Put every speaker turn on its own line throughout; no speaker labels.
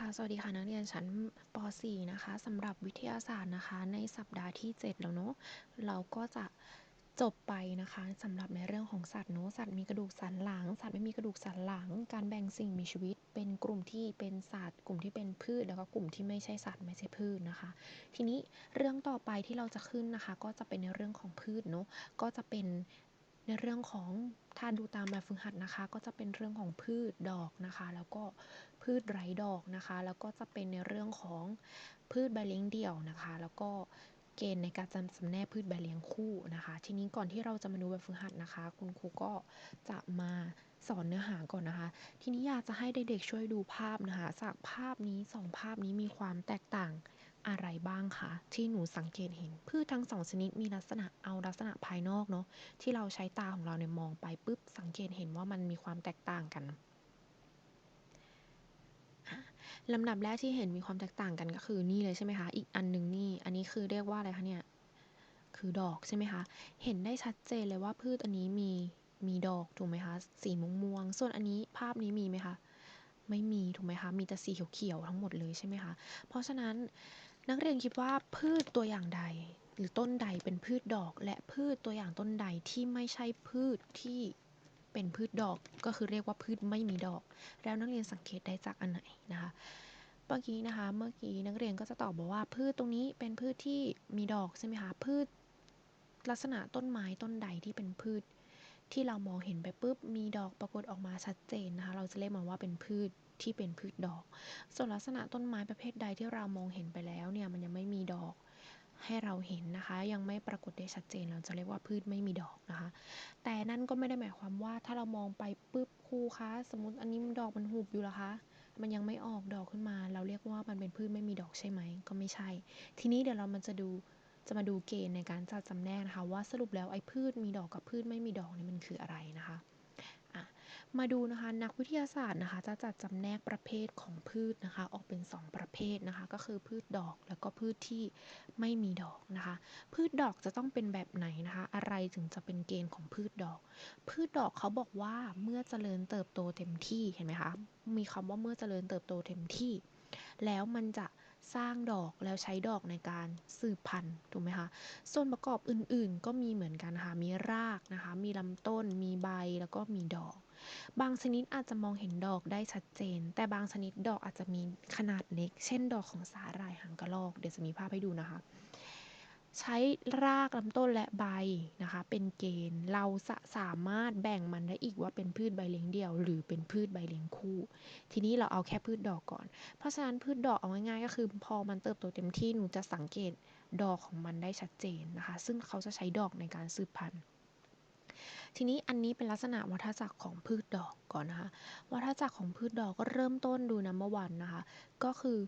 ค่ะ สวัสดีค่ะ นักเรียนชั้นป .4 นะคะสำหรับวิทยาศาสตร์นะคะ ในสัปดาห์ที่ 7 แล้วเนาะเราก็จะจบไปนะคะสำหรับในเรื่องของสัตว์เนาะสัตว์มีกระดูกสันหลัง สัตว์ไม่มีกระดูกสันหลัง การแบ่งสิ่งมีชีวิต เป็นกลุ่มที่เป็นสัตว์ กลุ่มที่เป็นพืช แล้วก็กลุ่มที่ไม่ใช่สัตว์ไม่ใช่พืชนะคะ ทีนี้เรื่องต่อไปที่เราจะขึ้นนะคะ ก็จะเป็นในเรื่องของพืชเนาะก็จะเป็นในเรื่องของถ้าดูตามแบบฝึกหัดนะคะ ก็จะเป็นเรื่องของพืชดอกนะคะ แล้วก็ พืชไร้ดอกนะคะ แล้วก็จะเป็นในเรื่องของพืชใบเลี้ยงเดี่ยวนะคะ แล้วก็เกณฑ์ในการจำสำแนกพืชใบเลี้ยงคู่นะคะ ทีนี้ก่อนที่เราจะมาดูแบบฝึกหัดนะคะ คุณครูก็จะมาสอนเนื้อหาก่อนนะคะ ทีนี้อยากจะให้เด็กๆช่วยดูภาพนะคะ จากภาพนี้สองภาพนี้มีความแตกต่างอะไรบ้างคะที่หนูสังเกตเห็น พืชทั้งสองชนิดมีลักษณะเอาลักษณะภายนอกเนาะที่เราใช้ตาของเราเนี่ยมองไปปุ๊บสังเกตเห็นว่ามันมีความแตกต่างกัน ลำดับแรกที่เห็นมีความแตกต่างกันก็คือนี่เลยใช่ไหมคะ อีกอันหนึ่งนี่ อันนี้คือเรียกว่าอะไรคะเนี่ย คือดอกใช่ไหมคะ เห็นได้ชัดเจนเลยว่าพืชอันนี้มีมีดอกถูกไหมคะ สีม่วงม่วง ส่วนอันนี้ภาพนี้มีไหมคะ ไม่มีถูกไหมคะ มีแต่สีเขียวๆทั้งหมดเลยใช่ไหมคะ เพราะฉะนั้นนักเรียนคิดว่าพืชตัวอย่างใด หรือต้นใดเป็นพืชดอก และพืชตัวอย่างต้นใดที่ไม่ใช่พืชที่ เป็นพืชดอกก็คือเรียกว่าพืชไม่มีดอก แล้วนักเรียนสังเกตได้จากอันไหนนะคะเมื่อกี้นะคะ เมื่อกี้นักเรียนก็จะตอบบอกว่าพืชตรงนี้เป็นพืชที่มีดอกใช่ไหมคะพืชลักษณะต้นไม้ต้นใดที่เป็นพืช ที่เรามองเห็นไปปุ๊บมีดอกปรากฏออกมาชัดเจนนะคะ เราจะเรียกมันว่าเป็นพืชที่เป็นพืชดอก ส่วนลักษณะต้นไม้ประเภทใดที่เรามองเห็นไปแล้วเนี่ยมันยังไม่มีดอก ให้เราเห็นนะคะ ยังไม่ปรากฏได้ชัดเจนเราจะเรียกว่าพืชไม่มีดอกนะคะ แต่นั่นก็ไม่ได้หมายความว่าถ้าเรามองไปปุ๊บครูคะสมมติอันนี้ดอกมันหุบอยู่ละคะ มันยังไม่ออกดอกขึ้นมา เราเรียกว่ามันเป็นพืชไม่มีดอกใช่ไหมก็ไม่ใช่ ทีนี้เดี๋ยวเรามันจะดูจะมาดูเกณฑ์ในการจัดจำแนกนะคะ ว่าสรุปแล้วไอ้พืชมีดอกกับพืชไม่มีดอกนี่มันคืออะไรนะคะ มาดูนะคะนักวิทยาศาสตร์นะคะ จะจัดจำแนกประเภทของพืชนะคะ ออกเป็น 2 ประเภทนะคะ ก็คือพืชดอกแล้วก็พืชที่ไม่มีดอกนะคะ พืชดอกจะต้องเป็นแบบไหนนะคะ อะไรถึงจะเป็นเกณฑ์ของพืชดอก พืชดอกเขาบอกว่าเมื่อเจริญเติบโตเต็มที่เห็นไหมคะมีคำว่าเมื่อเจริญเติบโตเต็มที่ แล้วมันจะสร้างดอกแล้วใช้ดอกในการสืบพันธุ์ถูกไหมคะ ส่วนประกอบอื่นๆ ก็มีเหมือนกันค่ะ มีรากนะคะ มีลำต้น มีใบแล้วก็มีดอก บางชนิดอาจจะมองเห็นดอกได้ชัดเจน แต่บางชนิดดอกอาจจะมีขนาดเล็ก เช่น ดอกของสาหร่ายหางกระรอก เดี๋ยวจะมีภาพให้ดูนะคะ ใช้รากลำต้นและใบนะคะ เป็นเกณฑ์ เราจะสามารถแบ่งมันได้อีกว่าเป็นพืชใบเลี้ยงเดี่ยว หรือเป็นพืชใบเลี้ยงคู่ ทีนี้เราเอาแค่พืชดอกก่อน เพราะฉะนั้นพืชดอกเอาง่ายๆก็คือ พอมันเติบโตเต็มที่หนูจะสังเกตดอกของมันได้ชัดเจนนะคะ ซึ่งเขาจะใช้ดอกในการสืบพันธุ์ ทีนี้อันนี้เป็นลักษณะวัฏจักรของพืชดอกก่อนนะคะวัฏจักรของพืชดอกก็เริ่มต้นดูนัมเบอร์วันนะคะ ก็คือ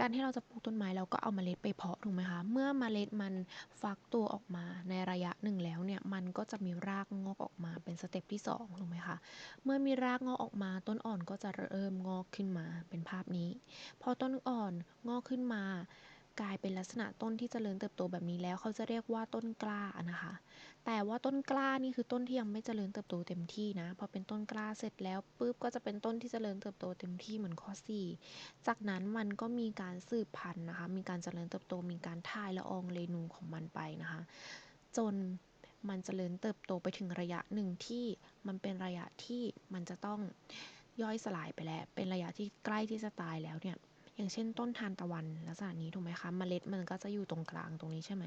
การที่เราจะปลูกต้นไม้เราก็เอาเมล็ดไปเพาะถูกไหมคะ เมื่อเมล็ดมันฟักตัวออกมาในระยะหนึ่งแล้วเนี่ยมันก็จะมีรากงอกออกมาเป็นสเต็ปที่2ถูกไหมคะ เมื่อมีรากงอกออกมาต้นอ่อนก็จะเริ่มงอกขึ้นมาเป็นภาพนี้ พอต้นอ่อนงอกขึ้นมากลายเป็นลักษณะต้นที่จเจริญเติบโตแบบนี้แล้วเขาจะเรียกว่าต้นกล้านะคะ แต่ว่าต้นกล้านี่คือต้นที่ยังไม่เจริญเติบโตเต็มที่นะ พอเป็นต้นกล้าเสร็จแล้วปุ๊บก็จะเป็นต้นที่เจริญเติบโตเต็มที่เหมือนข้อ 4 จากนั้นมันก็มีการสืบพันธุ์นะคะ มีการเจริญเติบโต มีการถ่ายละอองเรนูของมันไปนะคะ จนมันเจริญเติบโตไปถึงระยะหนึ่งที่มันเป็นระยะที่มันจะต้องย่อยสลายไปแล้ว เป็นระยะที่ใกล้ที่จะตายแล้วเนี่ย อย่างเช่นต้นทานตะวันลักษณะนี้ถูกไหมคะเมล็ดมันก็จะอยู่ตรงกลางตรงนี้ใช่ไหม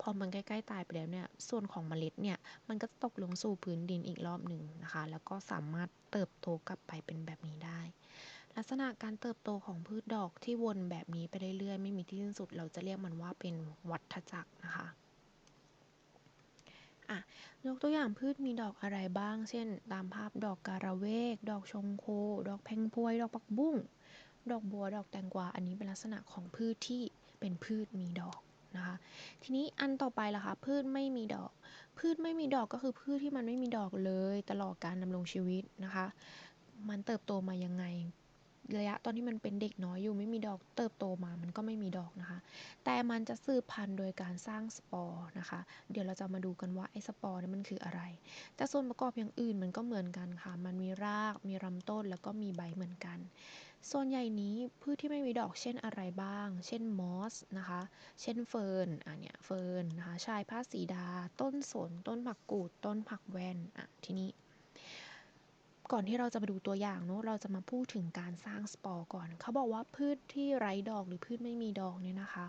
พอมันใกล้ๆตายไปแล้วเนี่ยส่วนของเมล็ดเนี่ยมันก็ตกลงสู่พื้นดินอีกรอบหนึ่งนะคะแล้วก็สามารถเติบโตกลับไปเป็นแบบนี้ได้ ลักษณะการเติบโตของพืชดอกที่วนแบบนี้ไปเรื่อยๆไม่มีที่สิ้นสุด เราจะเรียกมันว่าเป็นวัฏจักรนะคะอะยกตัวอย่างพืชมีดอกอะไรบ้าง เช่น ตามภาพดอกการะเวก ดอกชงโค ดอกแพงพวย ดอกปักบุ้ง ดอกบัวดอกแตงกวาอันนี้เป็นลักษณะของพืชที่เป็นพืชมีดอกนะคะ ทีนี้อันต่อไปล่ะคะพืชไม่มีดอก พืชไม่มีดอกก็คือพืชที่มันไม่มีดอกเลยตลอดการดำรงชีวิตนะคะ มันเติบโตมายังไงระยะตอนที่มันเป็นเด็กน้อยอยู่ไม่มีดอกเติบโตมามันก็ไม่มีดอกนะคะ แต่มันจะสืบพันธุ์โดยการสร้างสปอร์นะคะ เดี๋ยวเราจะมาดูกันว่าไอ้สปอร์นี่มันคืออะไร แต่ส่วนประกอบอย่างอื่นมันก็เหมือนกันค่ะ มันมีรากมีลำต้นแล้วก็มีใบเหมือนกัน ส่วนใหญ่นี้พืชที่ไม่มีดอกเช่นอะไรบ้าง เช่นมอสนะคะ เช่นเฟิร์น อะเนี่ยเฟิร์นนะคะ ชายผ้าสีดา ต้นสน ต้นผักกูด ต้นผักแวนอะทีนี้ ก่อนที่เราจะมาดูตัวอย่างเนาะ เราจะมาพูดถึงการสร้างสปอร์ก่อน เขาบอกว่าพืชที่ไร้ดอกหรือพืชไม่มีดอกเนี่ยนะคะ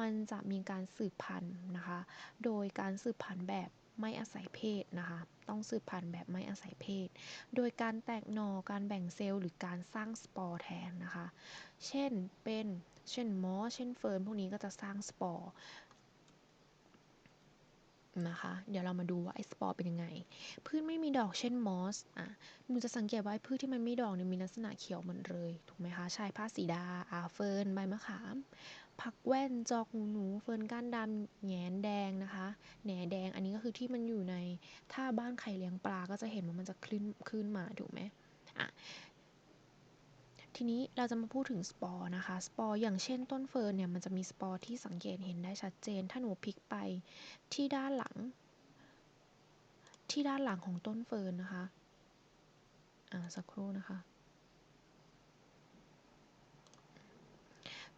มันจะมีการสืบพันธุ์นะคะ โดยการสืบพันธุ์แบบ ไม่อาศัยเพศนะคะ ต้องสืบพันธุ์แบบไม่อาศัยเพศ โดยการแตกหน่อ การแบ่งเซลล์หรือการสร้างสปอร์แทนนะคะ เช่นเป็น เช่นมอสเช่นเฟิร์นพวกนี้ก็จะสร้างสปอร์นะคะ เดี๋ยวเรามาดูว่าไอสปอร์เป็นยังไง พืชไม่มีดอกเช่นมอส อะ หนูจะสังเกตว่าพืชที่มันไม่ดอกเนี่ยมีลักษณะเขียวหมดเลย ถูกไหมคะ ชายผ้าสีดาอาเฟิร์น ใบมะขาม ผักแว่นจอกหูหนูเฟิร์นก้านดำแหนแดงนะคะ แหนแดงอันนี้ก็คือที่มันอยู่ในถ้าบ้านใครเลี้ยงปลาก็จะเห็นว่ามันจะขึ้นขึ้นมาถูกไหมอะทีนี้เราจะมาพูดถึงสปอร์นะคะ สปอร์อย่างเช่นต้นเฟิร์นเนี่ยมันจะมีสปอร์ที่สังเกตเห็นได้ชัดเจน ถ้าหนูพลิกไปที่ด้านหลัง ที่ด้านหลังของต้นเฟิร์นนะคะ อ่าสักครู่นะคะ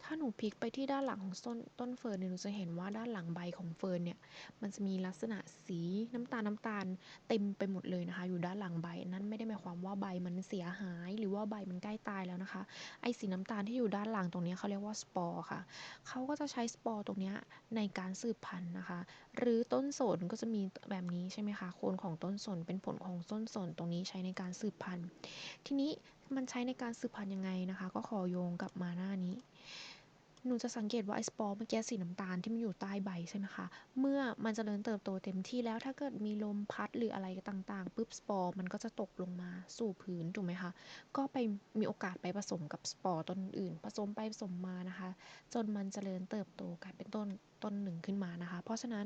ถ้าหนูพลิกไปที่ด้านหลังของต้นต้นเฟิร์นเนี่ยหนูจะเห็นว่าด้านหลังใบของเฟิร์นเนี่ยมันจะมีลักษณะสีน้ำตาลน้ำตาลเต็มไปหมดเลยนะคะ อยู่ด้านหลังใบนั่นไม่ได้หมายความว่าใบมันเสียหาย หรือว่าใบมันใกล้ตายแล้วนะคะไอสีน้ำตาลที่อยู่ด้านหลังตรงนี้เขาเรียกว่าสปอร์ค่ะเขาก็จะใช้สปอร์ตรงนี้ในการสืบพันธุ์นะคะ หรือต้นสนก็จะมีแบบนี้ใช่ไหมคะโคนของต้นสนเป็นผลของต้นสนตรงนี้ใช้ในการสืบพันธุ์ ทีนี้มันใช้ในการสืบพันธุ์ยังไงนะคะ ก็ขอโยงกลับมาหน้านี้ หนูจะสังเกตว่าไอสปอร์เมื่อกี้สีน้ำตาลที่มันอยู่ใต้ใบใช่ไหมคะ เมื่อมันจเจริญเติบโตเต็มที่แล้วถ้าเกิดมีลมพัดหรืออะไรต่างๆปุ๊บสปอร์มันก็จะตกลงมาสู่พื้นถูกไหมคะ ก็ไปมีโอกาสไปผสมกับสปอร์ต้นอื่น ผสมไปผสมมานะคะ จนมันจเจริญเติบโตกลายเป็นต้นต้นหนึ่งขึ้นมานะคะ เพราะฉะนั้น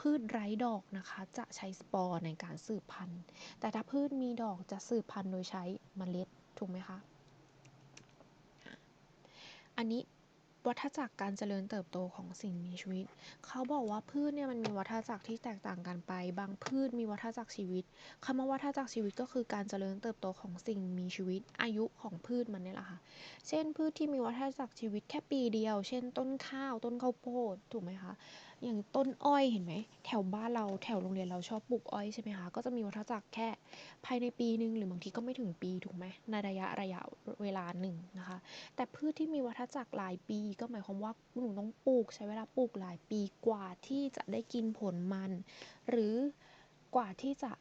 พืชไร้ดอกนะคะจะใช้สปอร์ในการสืบพันธุ์ แต่ถ้าพืชมีดอกจะสืบพันธุ์โดยใช้เมล็ดถูกไหมคะ อันนี้ วัฏจักรการเจริญเติบโตของสิ่งมีชีวิต เขาบอกว่าพืชเนี่ยมันมีวัฏจักรที่แตกต่างกันไป บางพืชมีวัฏจักรชีวิตคำว่าวัฏจักรชีวิตก็คือการเจริญเติบโตของสิ่งมีชีวิต อายุของพืชมันเนี่ยแหละค่ะ เช่นพืชที่มีวัฏจักรชีวิตแค่ปีเดียว เช่น ต้นข้าว ต้นข้าวโพด ถูกไหมคะ อย่างต้นอ้อยเห็นไหมแถวบ้านเราแถวโรงเรียนเราชอบปลูกอ้อยใช่ไหมคะก็จะมีวัฏจักรแค่ภายในปีหนึ่งหรือบางทีก็ไม่ถึงปีถูกไหมในระยะระยะเวลาหนึ่งนะคะ แต่พืชที่มีวัฏจักรหลายปีก็หมายความว่าหนูต้องปลูกใช้เวลาปลูกหลายปีกว่าที่จะได้กินผลมัน หรือกว่าที่จะ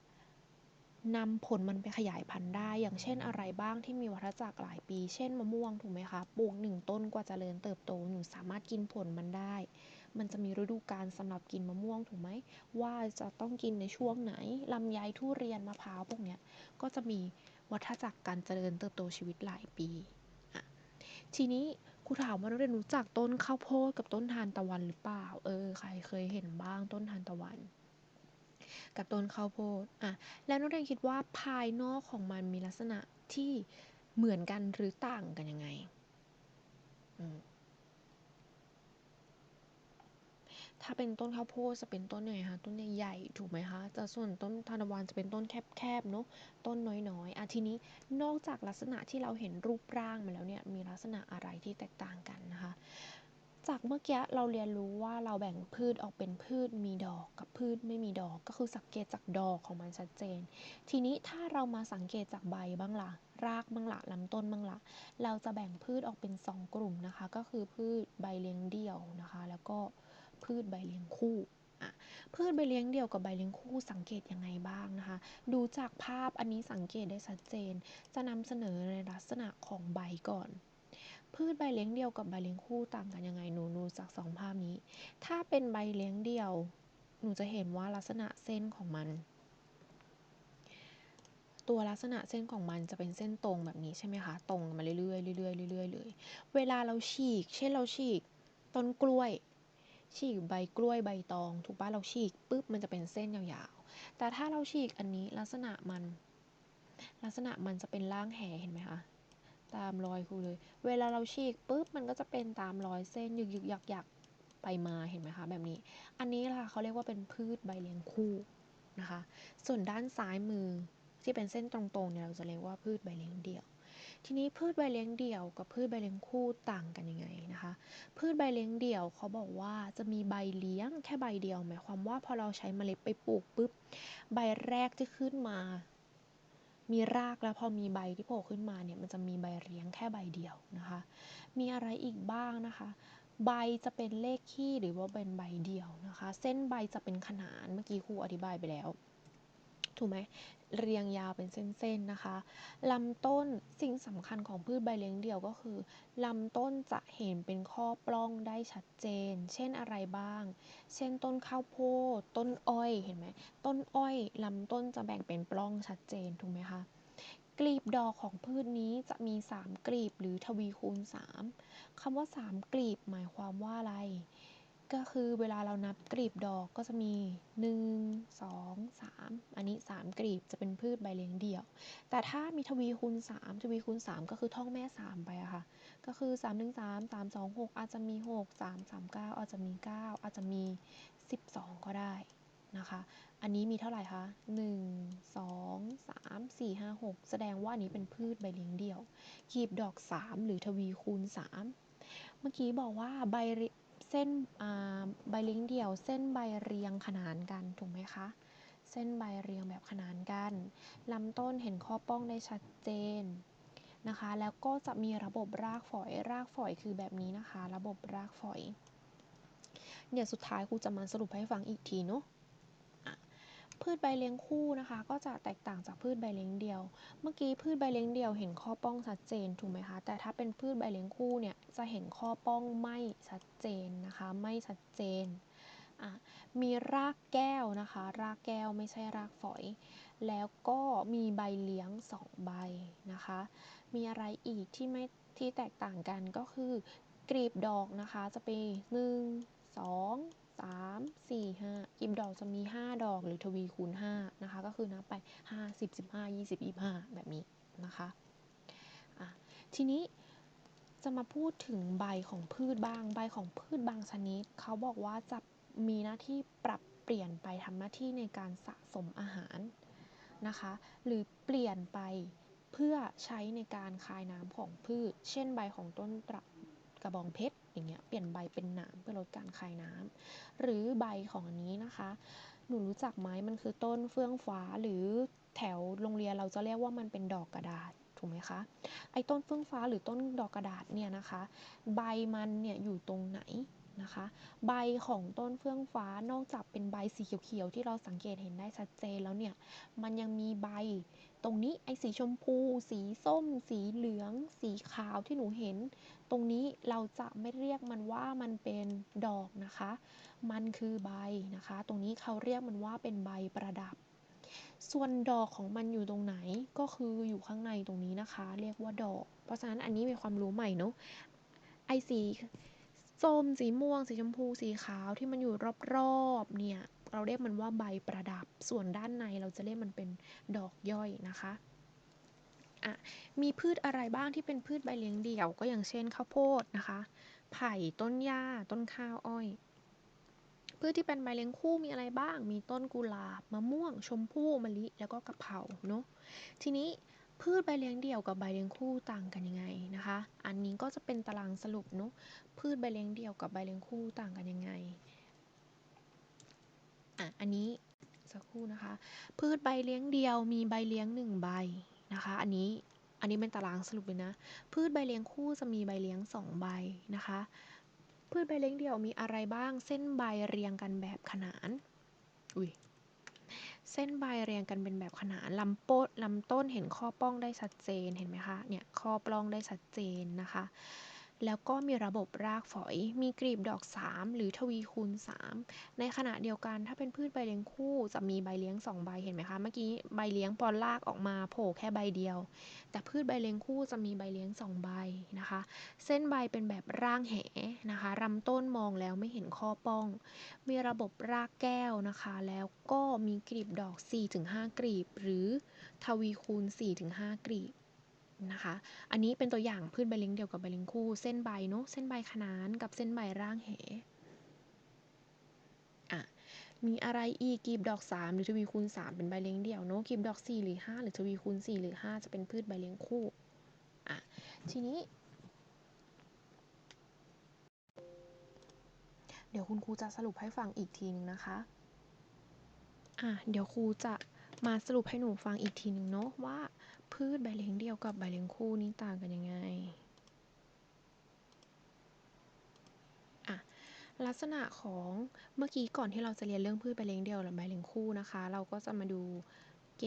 นำผลมันไปขยายพันธุ์ได้ อย่างเช่นอะไรบ้างที่มีวัฏจักรหลายปี เช่นมะม่วงถูกไหมคะ ปลูกหนึ่งต้นกว่าจะเจริญเติบโต หนูสามารถกินผลมันได้ มันจะมีฤดูกาลสำหรับกินมะม่วงถูกไหมว่าจะต้องกินในช่วงไหนลำไยทุเรียนมะพร้าวพวกเนี้ยก็จะมีวัฏจักรการเจริญเติบโตชีวิตหลายปีอะทีนี้ครูถามว่านักเรียนรู้จักต้นข้าวโพดกับต้นทานตะวันหรือเปล่า เออใครเคยเห็นบ้างต้นทานตะวัน กับต้นข้าวโพดอะแล้วนักเรียนคิดว่าภายนอกของมันมีลักษณะที่เหมือนกันหรือต่างกันยังไง อืม ถ้าเป็นต้นข้าวโพดจะเป็นต้นยังไงคะต้นใหญ่ๆถูกไหมคะแต่ส่วนต้นทานตะวันจะเป็นต้นแคบๆเนาะต้นน้อยๆอะทีนี้นอกจากลักษณะที่เราเห็นรูปร่างมาแล้วเนี่ยมีลักษณะอะไรที่แตกต่างกันนะคะ จากเมื่อกี้เราเรียนรู้ว่าเราแบ่งพืชออกเป็นพืชมีดอกกับพืชไม่มีดอกก็คือสังเกตจากดอกของมันชัดเจน ทีนี้ถ้าเรามาสังเกตจากใบบ้างล่ะรากบ้างล่ะลำต้นบ้างล่ะเราจะแบ่งพืชออกเป็น 2 กลุ่มนะคะ ก็คือพืชใบเลี้ยงเดี่ยวนะคะ แล้วก็ พืชใบเลี้ยงคู่อะพืชใบเลี้ยงเดี่ยวกับใบเลี้ยงคู่สังเกตยังไงบ้างนะคะ ดูจากภาพอันนี้สังเกตได้ชัดเจน จะนำเสนอในลักษณะของใบก่อน พืชใบเลี้ยงเดี่ยวกับใบเลี้ยงคู่ต่างกันยังไงหนูดูจากสองภาพนี้ ถ้าเป็นใบเลี้ยงเดี่ยว หนูจะเห็นว่าลักษณะเส้นของมัน ตัวลักษณะเส้นของมันจะเป็นเส้นตรงแบบนี้ใช่ไหมคะ ตรงมาเรื่อยๆเรื่อยๆเรื่อยๆเลย เวลาเราฉีก เช่นเราฉีก ต้นกล้วย ฉีกใบกล้วยใบตอง ถูกปะเราฉีกปุ๊บมันจะเป็นเส้นยาวๆ แต่ถ้าเราฉีกอันนี้ลักษณะมัน ลักษณะมันจะเป็นร่างแหเห็นไหมคะตามรอยครูเลย เวลาเราฉีกปุ๊บมันก็จะเป็นตามรอยเส้นยึกยึกยักยักไปมาเห็นไหมคะแบบนี้ อันนี้ล่ะเขาเรียกว่าเป็นพืชใบเลี้ยงคู่นะคะ ส่วนด้านซ้ายมือที่เป็นเส้นตรงๆเนี่ยเราจะเรียกว่าพืชใบเลี้ยงเดี่ยว ทีนี้พืชใบเลี้ยงเดี่ยวกับพืชใบเลี้ยงคู่ต่างกันยังไงนะคะ พืชใบเลี้ยงเดี่ยวเขาบอกว่าจะมีใบเลี้ยงแค่ใบเดียว หมายความว่าพอเราใช้เมล็ดไปปลูกปุ๊บใบแรกที่ขึ้นมา มีรากแล้วพอมีใบที่โผล่ขึ้นมาเนี่ยมันจะมีใบเลี้ยงแค่ใบเดียวนะคะ มีอะไรอีกบ้างนะคะใบจะเป็นเลขขี้หรือว่าเป็นใบเดียวนะคะ เส้นใบจะเป็นขนานเมื่อกี้ครูอธิบายไปแล้ว ถูกไหมเรียงยาวเป็นเส้นๆนะคะลำต้นสิ่งสำคัญของพืชใบเลี้ยงเดี่ยวก็คือลำต้นจะเห็นเป็นข้อปล้องได้ชัดเจน เช่นอะไรบ้าง เช่นต้นข้าวโพดต้นอ้อยเห็นไหมต้นอ้อยลำต้นจะแบ่งเป็นปล้องชัดเจนถูกไหมคะกลีบดอกของพืชนี้จะมี 3 กลีบหรือทวีคูณ 3คำว่า 3 กลีบหมายความว่าอะไร ก็คือเวลาเรานับกลีบดอกก็จะมี 1 2 3 อันนี้ 3กลีบจะเป็นพืชใบเลี้ยงเดี่ยว แต่ถ้ามีทวีคูณ 3 ทวีคูณ 3 ก็คือท่องแม่ 3 ไปอะค่ะ ก็คือ 3 1 3 3 2 6 อาจจะมี 6 3 3 9 อาจจะมี 9 อาจจะมี 12 ก็ได้นะคะ อันนี้มีเท่าไหร่คะ 1 2 3 4 5 6 แสดงว่าอันนี้เป็นพืชใบเลี้ยงเดี่ยวกลีบดอก 3 หรือทวีคูณ 3 เมื่อกี้บอกว่าใบ เส้นใบเลี้ยงเดี่ยว เส้นใบเรียงขนานกันถูกไหมคะ เส้นใบเรียงแบบขนานกันลำต้นเห็นข้อป้องได้ชัดเจนนะคะ แล้วก็จะมีระบบรากฝอย รากฝอยคือแบบนี้นะคะ ระบบรากฝอย เดี๋ยวสุดท้ายครูจะมาสรุปให้ฟังอีกทีเนาะ พืชใบเลี้ยงคู่นะคะ ก็จะแตกต่างจากพืชใบเลี้ยงเดียว เมื่อกี้พืชใบเลี้ยงเดียวเห็นข้อป้องชัดเจนถูกไหมคะ แต่ถ้าเป็นพืชใบเลี้ยงคู่เนี่ยจะเห็นข้อป้องไม่ชัดเจนนะคะ ไม่ชัดเจน มีรากแก้วนะคะ รากแก้วไม่ใช่รากฝอย แล้วก็มีใบเลี้ยงสองใบนะคะ มีอะไรอีกที่ไม่ที่แตกต่างกันก็คือกรีบดอกนะคะ จะเป็นหนึ่งสอ 3 4 5กิบดอกจะมี 5 ดอกหรือทวีคูณ5นะคะก็คือนับไป 5 10 15 20 25 แบบนี้นะคะทีนี้จะมาพูดถึงใบของพืชบาง ใบของพืชบางชนิด เขาบอกว่าจะมีหน้าที่ปรับเปลี่ยนไปทำหน้าที่ในการสะสมอาหารนะคะ หรือเปลี่ยนไปเพื่อใช้ในการคายน้ำของพืช เช่นใบของต้นตระ กระบองเพชรอย่างเงี้ยเปลี่ยนใบเป็นหนามเพื่อลดการคายน้ำหรือใบของอันนี้นะคะ หนูรู้จักไหมมันคือต้นเฟื่องฟ้าหรือแถวโรงเรียนเราจะเรียกว่ามันเป็นดอกกระดาษถูกไหมคะไอ้ต้นเฟื่องฟ้าหรือต้นดอกกระดาษเนี่ยนะคะ ใบมันเนี่ยอยู่ตรงไหน นะคะ ใบของต้นเฟื่องฟ้านอกจากเป็นใบสีเขียวๆที่เราสังเกตเห็นได้ชัดเจนแล้วเนี่ย มันยังมีใบตรงนี้ไอ้สีชมพู สีส้ม สีเหลือง สีขาวที่หนูเห็น ตรงนี้เราจะไม่เรียกมันว่ามันเป็นดอกนะคะ มันคือใบนะคะ ตรงนี้เขาเรียกมันว่าเป็นใบประดับ ส่วนดอกของมันอยู่ตรงไหนก็คืออยู่ข้างในตรงนี้นะคะ เรียกว่าดอก เพราะฉะนั้นอันนี้เป็นความรู้ใหม่เนาะไอสี ส้ม สีม่วง สีชมพู สีขาวที่มันอยู่รอบๆ เนี่ย เราเรียกมันว่าใบประดับ ส่วนด้านในเราจะเรียกมันเป็นดอกย่อยนะคะอะมีพืชอะไรบ้างที่เป็นพืชใบเลี้ยงเดี่ยว ก็อย่างเช่นข้าวโพดนะคะ ไผ่ต้นหญ้า ต้นข้าวอ้อย พืชที่เป็นใบเลี้ยงคู่มีอะไรบ้าง มีต้นกุหลาบ มะม่วง ชมพู่ มะลิ แล้วก็กะเพรา เนาะ ทีนี้ พืชใบเลี้ยงเดี่ยวกับใบเลี้ยงคู่ต่างกันยังไงนะคะ อันนี้ก็จะเป็นตารางสรุปเนาะพืชใบเลี้ยงเดี่ยวกับใบเลี้ยงคู่ต่างกันยังไงอะอันนี้สักครู่นะคะ พืชใบเลี้ยงเดี่ยวมีใบเลี้ยงหนึ่งใบนะคะ อันนี้อันนี้เป็นตารางสรุปเลยนะ พืชใบเลี้ยงคู่จะมีใบเลี้ยงสองใบนะคะ พืชใบเลี้ยงเดี่ยวมีอะไรบ้างเส้นใบเรียงกันแบบขนาน อุ้ย เส้นใบเรียงกันเป็นแบบขนานลำโปดลำต้นเห็นข้อป้องได้ชัดเจนเห็นไหมคะเนี่ยข้อปล้องได้ชัดเจนนะคะ แล้วก็มีระบบรากฝอย มีกลีบดอก 3 หรือทวีคูณ 3 ในขณะเดียวกันถ้าเป็นพืชใบเลี้ยงคู่จะมีใบเลี้ยง 2 ใบเห็นไหมคะเมื่อกี้ใบเลี้ยงพอลากออกมาโผล่แค่ใบเดียว แต่พืชใบเลี้ยงคู่จะมีใบเลี้ยง 2 ใบนะคะ เส้นใบเป็นแบบร่างแหนะคะลำต้นมองแล้วไม่เห็นข้อป้อง มีระบบรากแก้วนะคะ แล้วก็มีกลีบดอก 4-5 กลีบ หรือทวีคูณ 4-5 กลีบ นะคะ อันนี้เป็นตัวอย่างพืชใบเลี้ยงเดียวกับใบเลี้ยงคู่ เส้นใบเนาะเส้นใบขนานกับเส้นใบร่างแหอะมีอะไรอีกกลีบดอก 3 หรือทวีคูณ 3 เป็นใบเลี้ยงเดี่ยวเนาะกลีบดอก 4 หรือ 5 หรือทวีคูณ 4 หรือ 5 จะเป็นพืชใบเลี้ยงคู่อะทีนี้ เดี๋ยวคุณครูจะสรุปให้ฟังอีกทีนึงนะคะอะเดี๋ยวครูจะมาสรุปให้หนูฟังอีกทีนึงเนาะว่า พืชใบเลี้ยงเดี่ยวกับใบเลี้ยงคู่นี่ต่างกันยังไงอะลักษณะของเมื่อกี้ก่อนที่เราจะเรียนเรื่องพืชใบเลี้ยงเดี่ยวหรือใบเลี้ยงคู่นะคะ เราก็จะมาดูเก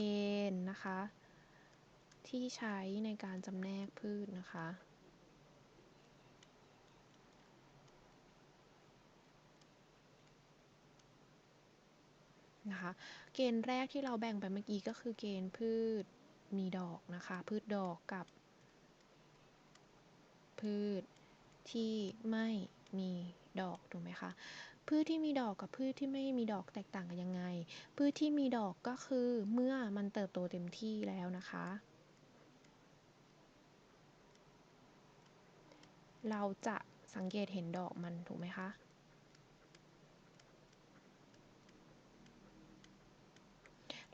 ณฑ์นะคะ ที่ใช้ในการจำแนกพืชนะคะ นะคะ เกณฑ์แรกที่เราแบ่งไปเมื่อกี้ก็คือเกณฑ์พืช มีดอกนะคะ พืชดอกกับ พืชที่ไม่มีดอกถูกไหมคะพืชที่มีดอกกับพืชที่ไม่มีดอกแตกต่างกันยังไง พืชที่มีดอกก็คือเมื่อมันเติบโตเต็มที่แล้วนะคะ เราจะสังเกตเห็นดอกมันถูกไหมคะ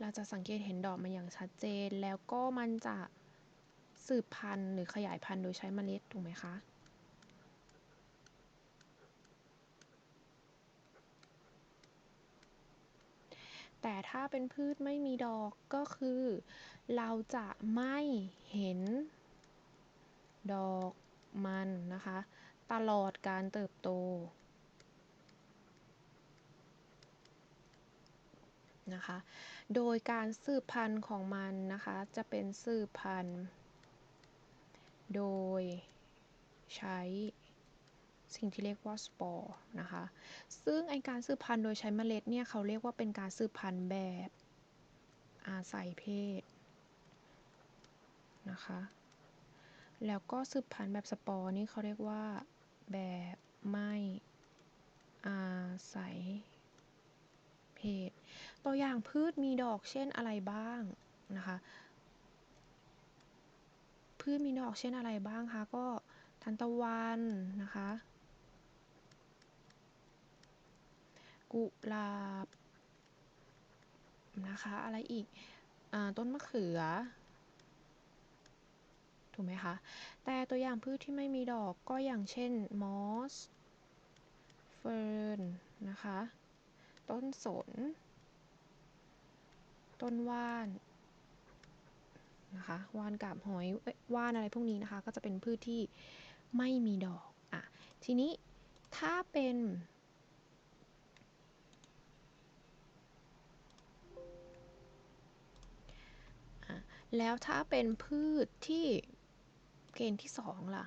เราจะสังเกตเห็นดอกมันอย่างชัดเจน แล้วก็มันจะสืบพันธุ์หรือขยายพันธุ์โดยใช้เมล็ดถูกไหมคะแต่ถ้าเป็นพืชไม่มีดอกก็คือ เราจะไม่เห็น ดอกมันนะคะ ตลอดการเติบโต นะคะ โดยการสืบพันธุ์ของมันนะคะ จะเป็นสืบพันธุ์ โดยใช้สิ่งที่เรียกว่าสปอร์นะคะ ซึ่งไอการสืบพันธุ์โดยใช้เมล็ดเนี่ยเขาเรียกว่าเป็นการสืบพันธุ์แบบอาศัยเพศนะคะ แล้วก็สืบพันธุ์แบบสปอร์นี่เขาเรียกว่าแบบไม่อาศัย ศ ตัวอย่างพืชมีดอกเช่นอะไรบ้างนะคะ พืชมีดอกเช่นอะไรบ้างคะ ก็ทันตะวันนะคะ กุหลาบนะคะ อะไรอีกอต้นมะเขือ ถูกไหมคะ แต่ตัวอย่างพืชที่ไม่มีดอกก็อย่างเช่นมอส เฟิร์นนะคะ ต้นสน ต้นว่านนะคะว่านกาบหอยว่านอะไรพวกนี้นะคะ ก็จะเป็นพืชที่ไม่มีดอกอะทีนี้ถ้าเป็นแล้วถ้าเป็นพืชที่เกณฑ์ที่สองล่ะ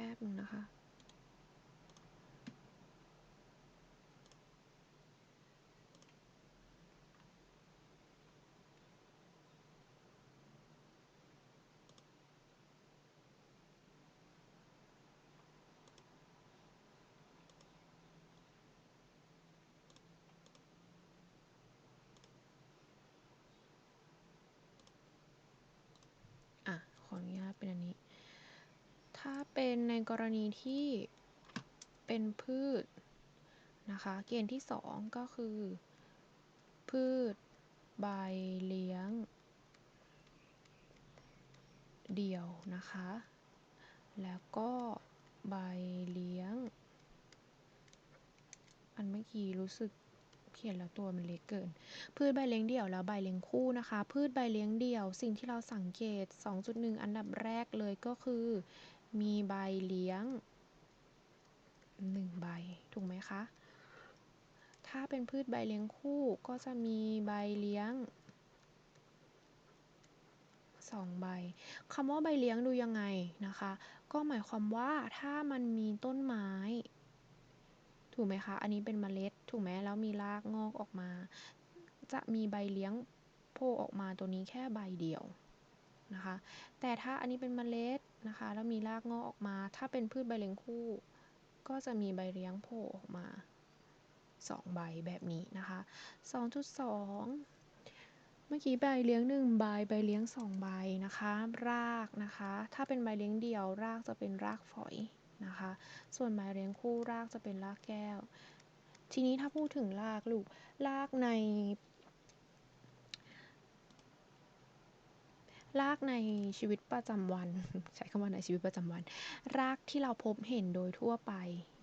แป๊บนึงนะคะ อะ ขออนุญาตเป็นอันนี้ ถ้าเป็นในกรณีที่เป็นพืชนะคะ เกณฑ์ที่สองก็คือ พืช ใบเลี้ยง เดี่ยวนะคะ แล้วก็ใบเลี้ยง อันเมื่อกี้รู้สึกเขียนแล้วตัวมันเล็กเกิน พืชใบเลี้ยงเดี่ยวแล้วใบเลี้ยงคู่นะคะ พืชใบเลี้ยงเดี่ยว สิ่งที่เราสังเกต 2.1 อันดับแรกเลยก็คือ มีใบเลี้ยง1ใบ ถูกไหมคะ ถ้าเป็นพืชใบเลี้ยงคู่ก็จะมีใบเลี้ยง2ใบคำว่าใบเลี้ยงดูยังไงนะคะ ก็หมายความว่าถ้ามันมีต้นไม้ ถูกไหมคะ อันนี้เป็นเมล็ด ถูกไหมแล้วมีรากงอกออกมา จะมีใบเลี้ยงโผล่ออกมาตัวนี้แค่ใบเดียวนะคะ แต่ถ้าอันนี้เป็นเมล็ด นะคะ แล้วมีรากงอกออกมา ถ้าเป็นพืชใบเลี้ยงคู่ ก็จะมีใบเลี้ยงโผล่ออกมา 2 ใบแบบนี้นะคะ 2.2 เมื่อกี้ใบเลี้ยง1ใบใบเลี้ยง2ใบนะคะ รากนะคะ ถ้าเป็นใบเลี้ยงเดี่ยวรากจะเป็นรากฝอยนะคะ ส่วนใบเลี้ยงคู่รากจะเป็นรากแก้ว ทีนี้ถ้าพูดถึงรากลูกรากใน รากในชีวิตประจำวัน ใช้คำว่าในชีวิตประจำวัน รากที่เราพบเห็นโดยทั่วไป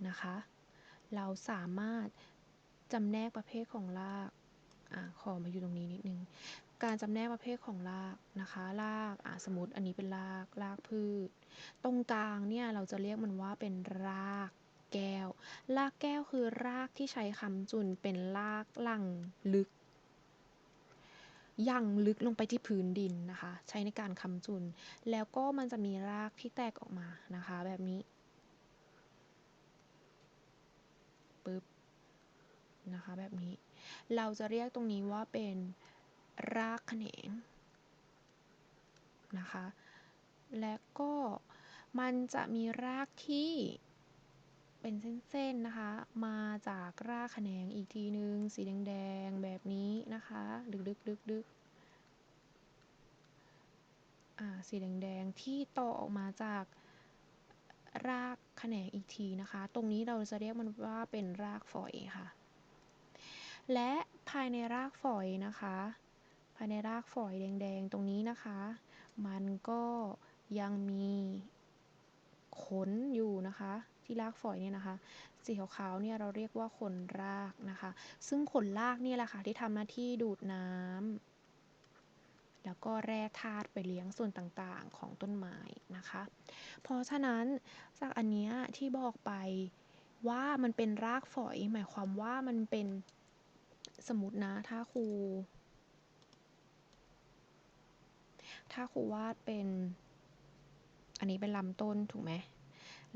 นะคะ เราสามารถจำแนกประเภทของรากอะขอมาอยู่ตรงนี้นิดนึงการจำแนกประเภทของรากนะคะรากอะสมมติอันนี้เป็นรากรากพืช ตรงกลางเนี่ยเราจะเรียกมันว่าเป็นรากแก้ว รากแก้วคือรากที่ใช้คำจุนเป็นรากลังลึก ยังลึกลงไปที่พื้นดินนะคะ ใช้ในการค้ำจุน แล้วก็มันจะมีรากที่แตกออกมานะคะ แบบนี้ปึ๊บนะคะแบบนี้ เราจะเรียกตรงนี้ว่าเป็นรากแขนงนะคะ และก็มันจะมีรากที่ เป็นเส้นๆนะคะ มาจากรากแขนงอีกทีนึง สีแดงๆแบบนี้นะคะดึกๆดึกๆอ่าสีแดงๆที่ต่อออกมาจากรากแขนงอีกทีนะคะ ตรงนี้เราจะเรียกมันว่าเป็นรากฝอยค่ะ และภายในรากฝอยนะคะ ภายในรากฝอยแดงๆ ตรงนี้นะคะ มันก็ยังมีขนอยู่นะคะ ที่รากฝอยเนี่ยนะคะ สีขาวๆเนี่ยเราเรียกว่าขนรากนะคะ ซึ่งขนรากนี่แหละค่ะที่ทำหน้าที่ดูดน้ำแล้วก็แร่ธาตุไปเลี้ยงส่วนต่างๆของต้นไม้นะคะ เพราะฉะนั้นจากอันเนี้ยที่บอกไปว่ามันเป็นรากฝอย หมายความว่ามันเป็นสมมตินะถ้าครู ถ้าครูวาดเป็น อันนี้เป็นลำต้นถูกไหม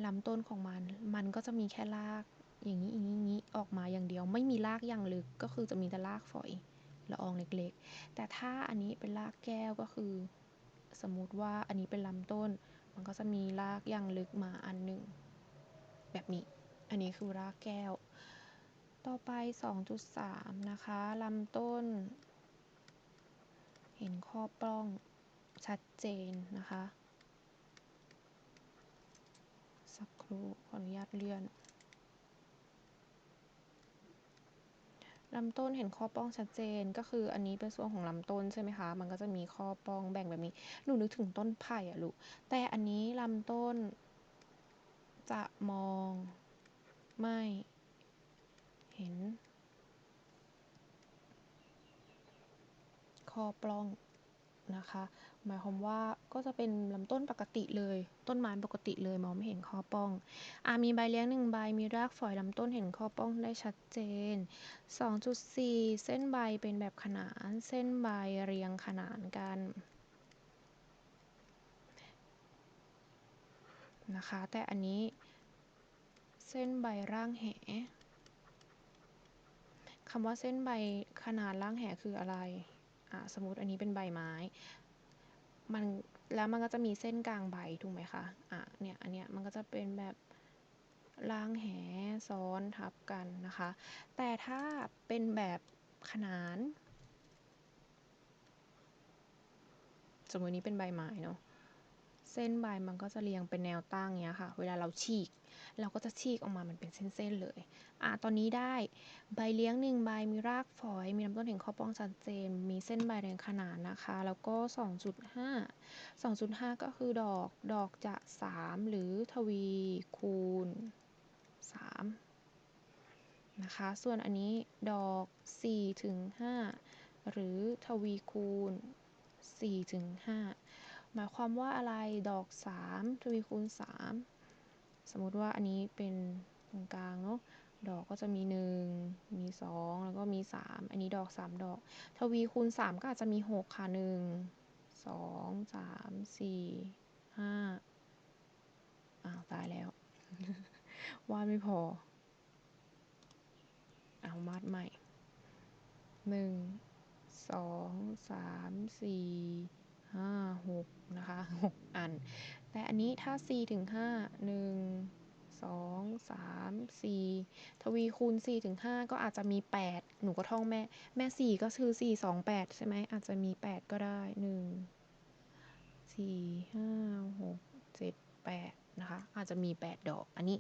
ลำต้นของมัน มันก็จะมีแค่รากอย่างนี้อย่างนี้ออกมาอย่างเดียว ไม่มีรากอย่างลึกก็คือจะมีแต่รากฝอยละอองเล็กๆ แต่ถ้าอันนี้เป็นรากแก้วก็คือ สมมติว่าอันนี้เป็นลำต้น มันก็จะมีรากอย่างลึกมาอันหนึ่งแบบนี้ อันนี้คือรากแก้ว ต่อไป 2.3 นะคะลำต้น เห็นข้อปล้องชัดเจนนะคะ สักค รู่ขออนุญาตเลื่อนลำต้นเห็นข้อป้องชัดเจนก็คืออันนี้เป็นส่วนของลำต้นใช่ไหมคะ มันก็จะมีข้อป้องแบ่งแบบนี้ หนูนึกถึงต้นไผ่อะลูก แต่อันนี้ลำต้น จะมองไม่ เห็น ข้อปล้องนะคะ หมายความว่าก็จะเป็นลำต้นปกติเลย ต้นไม้ปกติเลยมองไม่เห็นข้อป้องอ่ามีใบเลี้ยงหนึ่งใบมีรากฝอยลำต้นเห็นข้อป้องได้ชัดเจน 2.4 เส้นใบเป็นแบบขนานเส้นใบเรียงขนานกันนะคะ แต่อันนี้ เส้นใบร่างแหคำว่าเส้นใบขนาดร่างแหคืออะไร อ่าสมมติอันนี้เป็นใบไม้ มันแล้วมันก็จะมีเส้นกลางใบถูกไหมคะอะเนี่ยอันเนี้ยมันก็จะเป็นแบบล่างแหซ้อนทับกันนะคะ แต่ถ้าเป็นแบบขนาน สมมตินี้เป็นใบไม้เนาะเส้นใบมันก็จะเรียงเป็นแนวตั้งเงี้ยค่ะ เวลาเราฉีก เราก็จะฉีกออกมามันเป็นเส้นๆเลยอะตอนนี้ได้ใบเลี้ยงหนึ่งใบมีรากฝอย มีลำต้นเห็นข้อป้องชัดเจน มีเส้นใบเรียงขนานนะคะ แล้วก็ 2.5 2.5 ก็คือดอกดอกจะ 3 หรือทวีคูณ 3 นะคะ ส่วนอันนี้ดอก4ถึง5หรือทวีคูณ4ถึง5หมายความว่าอะไรดอก 3 ทวีคูณ 3 สมมติว่าอันนี้เป็นตรงกลางเนาะดอกก็จะมี 1 มี 2 แล้วก็มี 3 อันนี้ดอก 3 ดอก ทวีคูณ 3 ก็อาจจะมี 6 ค่ะ 1 2 3 4 5 อ้าว ตายแล้ว วาดไม่พอ เอาวาดใหม่ 1 2 3 4 5 6 นะคะ 6 อัน แต่อันนี้ถ้า4ถึง 5 1สองสามสี่ทวีคูณสี่ถึงห้าก็อาจจะมีแปดหนูก็ท่องแม่ แม่สี่ก็คือสี่สองแปดใช่ไหม อาจจะมีแปดก็ได้หนึ่งสี่ห้าหกเจ็ดแปดนะคะ อาจจะมีแปดดอก อันนี้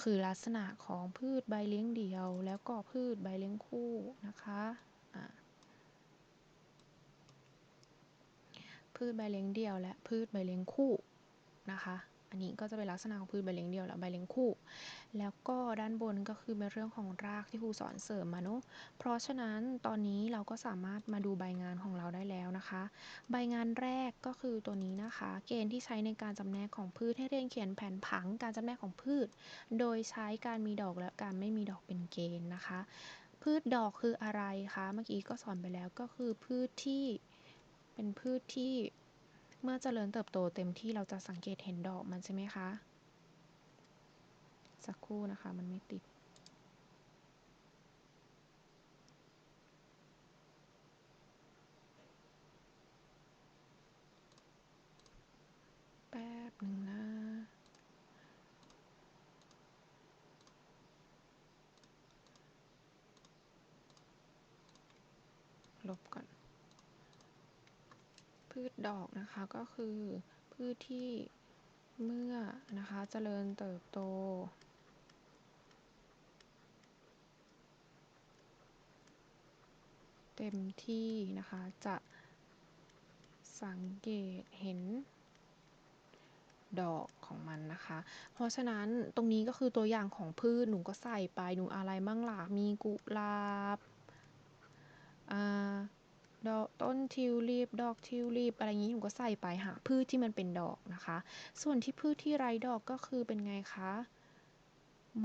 คือลักษณะของพืชใบเลี้ยงเดี่ยว แล้วก็พืชใบเลี้ยงคู่นะคะพืชใบเลี้ยงเดี่ยวและพืชใบเลี้ยงคู่ นะคะ อันนี้ก็จะเป็นลักษณะของพืชใบเลี้ยงเดี่ยวและใบเลี้ยงคู่ แล้วก็ด้านบนก็คือเป็นเรื่องของรากที่ครูสอนเสริมมาเนาะเพราะฉะนั้นตอนนี้เราก็สามารถมาดูใบงานของเราได้แล้วนะคะ ใบงานแรกก็คือตัวนี้นะคะ เกณฑ์ที่ใช้ในการจำแนกของพืชให้เรียนเขียนแผนผังการจำแนกของพืช โดยใช้การมีดอกและการไม่มีดอกเป็นเกณฑ์นะคะ พืชดอกคืออะไรคะ เมื่อกี้ก็สอนไปแล้วก็คือพืชที่เป็นพืชที่ เมื่อเจริญเติบโตเต็มที่เราจะสังเกตเห็นดอกมันใช่ไหมคะ สักครู่นะคะมันไม่ติด แป๊บหนึ่งนะลบก่อน พืชดอกนะคะก็คือ พืชที่เมื่อนะคะเจริญเติบโต เต็มที่นะคะจะสังเกตเห็นดอกของมันนะคะ เพราะฉะนั้นตรงนี้ก็คือตัวอย่างของพืชหนูก็ใส่ไปหนูอะไรมั่งล่ะมีกุหลาบอ่า ดอกต้นทิวลิปดอกทิวลิปอะไรอย่างนี้หนูก็ใส่ไปหาพืชที่มันเป็นดอกนะคะ ส่วนที่พืชที่ไร้ดอกก็คือเป็นไงคะ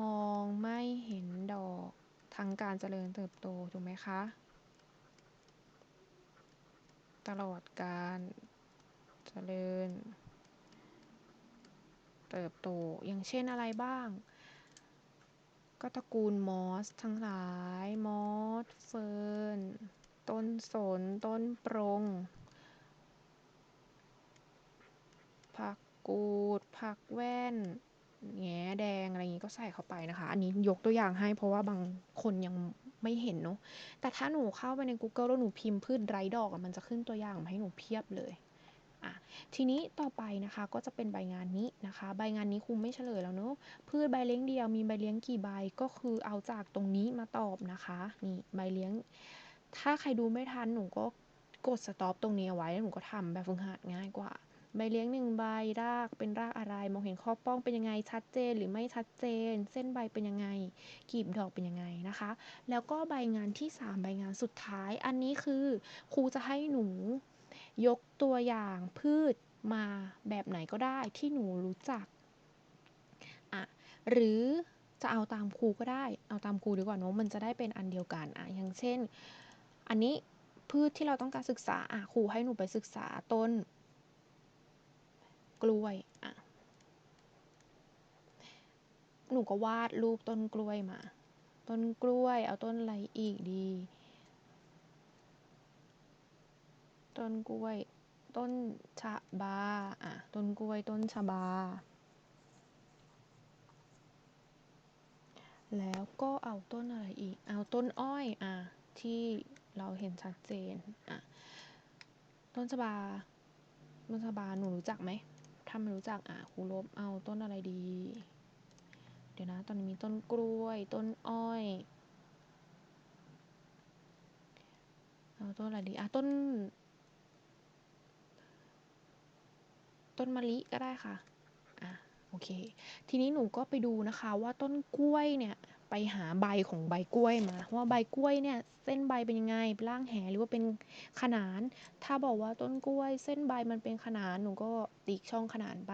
มองไม่เห็นดอกทางการเจริญเติบโตถูกไหมคะ ตลอดการเจริญ เติบโตอย่างเช่นอะไรบ้าง ก็ตระกูลมอสทั้งหลาย มอสเฟิร์น ต้นสน ต้นปรง ผักกูด ผักแว่น แง่แดง อะไรอย่างนี้ก็ใส่เข้าไปนะคะ อันนี้ยกตัวอย่างให้เพราะว่าบางคนยังไม่เห็นเนาะ แต่ถ้าหนูเข้าไปใน Google แล้วหนูพิมพ์พืชไร้ดอกมันจะขึ้นตัวอย่างมาให้หนูเพียบเลยอะทีนี้ต่อไปนะคะก็จะเป็นใบงานนี้นะคะ ใบงานนี้ครูไม่เฉลยแล้วเนาะพืชใบเลี้ยงเดียวมีใบเลี้ยงกี่ใบก็คือเอาจากตรงนี้มาตอบนะคะนี่ใบเลี้ยง ถ้าใครดูไม่ทันหนูก็กดสต็อปตรงนี้เอาไว้แล้วหนูก็ทำแบบฝึกหัดง่ายกว่า ใบเลี้ยงหนึ่งใบรากเป็นรากอะไร มองเห็นข้อป้องเป็นยังไงชัดเจนหรือไม่ชัดเจน เส้นใบเป็นยังไงกีบดอกเป็นยังไงนะคะ แล้วก็ใบงานที่ 3 ใบงานสุดท้าย อันนี้คือครูจะให้หนูยกตัวอย่างพืชมาแบบไหนก็ได้ที่หนูรู้จักอะหรือจะเอาตามครูก็ได้ เอาตามครูดีกว่าเนอะมันจะได้เป็นอันเดียวกันอะอย่างเช่น อันนี้พืชที่เราต้องการศึกษาอะครูให้หนูไปศึกษาต้น กล้วยอะหนูก็วาดรูปต้นกล้วยมา ต้นกล้วย เอาต้นอะไรอีกดี ต้นกล้วย ต้นชะบาอะต้นกล้วย ต้นชะบา แล้วก็เอาต้นอะไรอีก เอาต้นอ้อยอะที่ เราเห็นชัดเจนอะต้นชะบาต้นชะบาหนูรู้จักไหมถ้าไม่รู้จักอะครูลบเอาต้นอะไรดี เดี๋ยวนะ ตอนนี้มีต้นกล้วย ต้นอ้อยเอาต้นอะไรดีอะต้น ต้นมะลิก็ได้ค่ะอะโอเค ทีนี้หนูก็ไปดูนะคะว่าต้นกล้วยเนี่ย ไปหาใบของใบกล้วยมา ว่าใบกล้วยเนี่ย เส้นใบเป็นยังไงเป็นร่างแหหรือว่าเป็นขนาน ถ้าบอกว่าต้นกล้วย เส้นใบมันเป็นขนานหนูก็ติ๊กช่องขนานใบ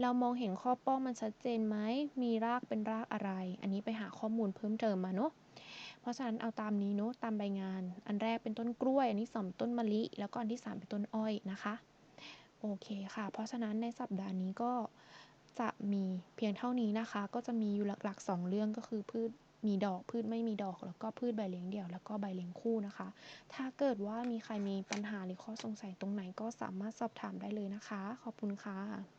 เรามองเห็นข้อป้องมันชัดเจนไหมมีรากเป็นรากอะไร อันนี้ไปหาข้อมูลเพิ่มเติมมาเนาะเพราะฉะนั้นเอาตามนี้เนาะตามใบงาน อันแรกเป็นต้นกล้วย อันที่สองต้นมะลิ แล้วก็อันที่สามเป็นต้นอ้อยนะคะ โอเคค่ะ เพราะฉะนั้นในสัปดาห์นี้ก็ จะมีเพียงเท่านี้นะคะ ก็จะมีอยู่หลักๆ 2 เรื่องก็คือพืชมีดอกพืชไม่มีดอก แล้วก็พืชใบเลี้ยงเดี่ยว แล้วก็ใบเลี้ยงคู่นะคะ ถ้าเกิดว่ามีใครมีปัญหาหรือข้อสงสัยตรงไหนก็สามารถสอบถามได้เลยนะคะ ขอบคุณค่ะ